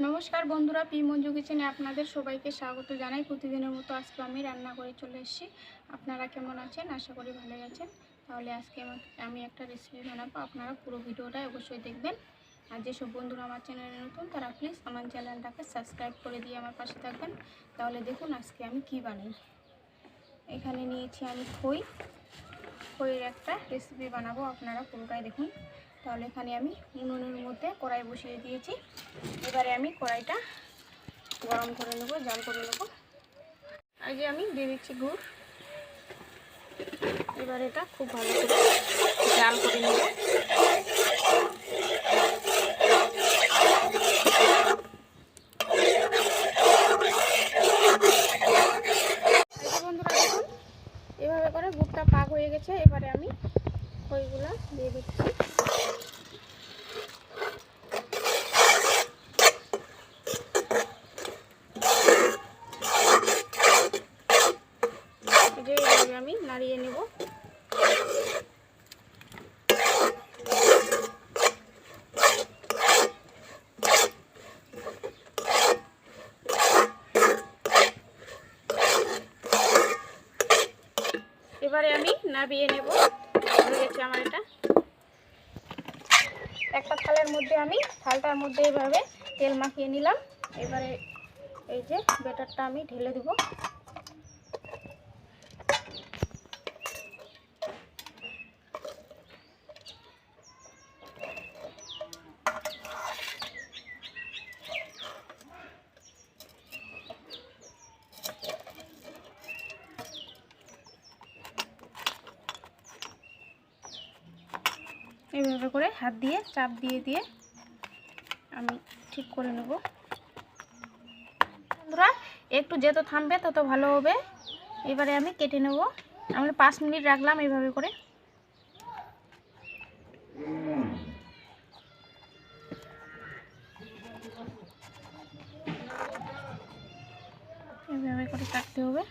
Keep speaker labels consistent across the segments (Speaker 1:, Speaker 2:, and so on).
Speaker 1: নমস্কার বন্ধুরা পি মঞ্জু কিচেনে আপনাদের সবাইকে স্বাগত জানাই। প্রতিদিনের মতো আজকে আমি রান্না করে চলে এসেছি। আপনারা কেমন আছেন? আশা করি ভালোই আছেন। তাহলে আজকে আমা- একটা রেসিপি বানাবো। আপনারা পুরো ভিডিওটা অবশ্যই দেখবেন। আর যেসব বন্ধুরা আমার চ্যানেলে নতুন, তারা প্লিজ আমার চ্যানেলটাকে সাবস্ক্রাইব করে দিয়ে আমার পাশে থাকবেন। তাহলে দেখুন আজকে আমি কি বানাই। এখানে নিয়েছি আমি খই। খইয়ের একটা রেসিপি বানাবো। আপনারা পুরোটাই দেখুন। তাহলে এখানে আমি উনুনের মধ্যে কড়াই বসিয়ে দিয়েছি। এবারে আমি কড়াইটা গরম করে নেব, জাল করে নেব। আগে আমি দিয়ে দিচ্ছি গুড়। এবার এটা খুব ভালো করে জাল করে নেব। এভাবে করে পাক হয়ে গেছে। এবারে আমি খইগুলা দিয়ে দিচ্ছি এই যে এইভাবে আমি নাড়িয়ে নেব। এবারে আমি নাবিয়ে নেব। গেছে আমার এটা। একটা থালের মধ্যে আমি, থালটার মধ্যে এইভাবে তেল মাখিয়ে নিলাম। এবারে এই যে ব্যাটারটা আমি ঢেলে দেবো। এইভাবে করে হাত দিয়ে, চাপ দিয়ে দিয়ে আমি ঠিক করে নেব। বন্ধুরা, একটু যেত থামবে তত ভালো হবে। এবারে আমি কেটে নেব। আমি পাঁচ মিনিট রাখলাম এইভাবে করে। এইভাবে করে কাটতে হবে।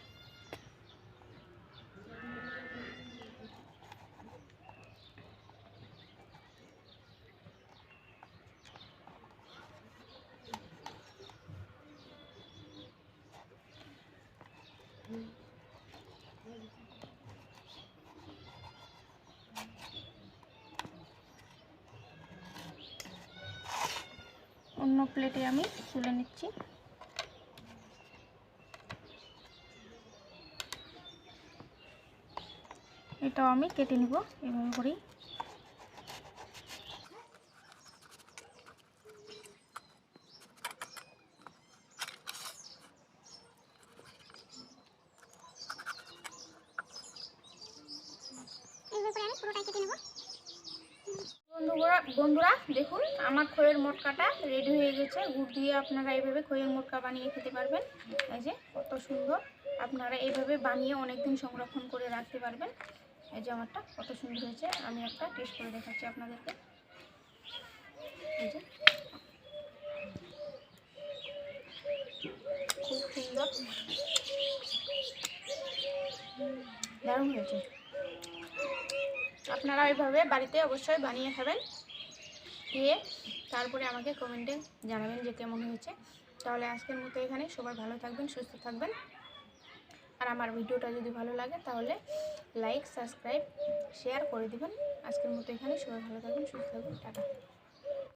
Speaker 1: অন্য প্লেটে আমি তুলে নিচ্ছি। এটাও আমি কেটে নিব এভাবে করেই। বন্ধুরা বন্ধুরা, দেখুন, আমার খইয়ের মোটকাটা রেডি হয়ে গেছে। গুড় দিয়ে আপনারা এইভাবে খইয়ের মোটকা বানিয়ে খেতে পারবেন। এই যে, কত সুন্দর। আপনারা এইভাবে বানিয়ে অনেক দিন সংরক্ষণ করে রাখতে পারবেন। এই যে আমারটা, কত সুন্দর হয়েছে। আমি একটা টেস্ট করে দেখাচ্ছি আপনাদেরকে। এই যে, খুব সুন্দর। দারুণ হয়েছে। আপনারা ওইভাবে বাড়িতে অবশ্যই বানিয়ে খাবেন। খেয়ে তারপরে আমাকে কমেন্টে জানাবেন যে কেমন হয়েছে। তাহলে আজকের মতো এখানে সবাই ভালো থাকবেন, সুস্থ থাকবেন। আর আমার ভিডিওটা যদি ভালো লাগে তাহলে লাইক সাবস্ক্রাইব শেয়ার করে দেবেন। আজকের মতো এখানে সবাই ভালো থাকবেন, সুস্থ থাকবেন। টাটা।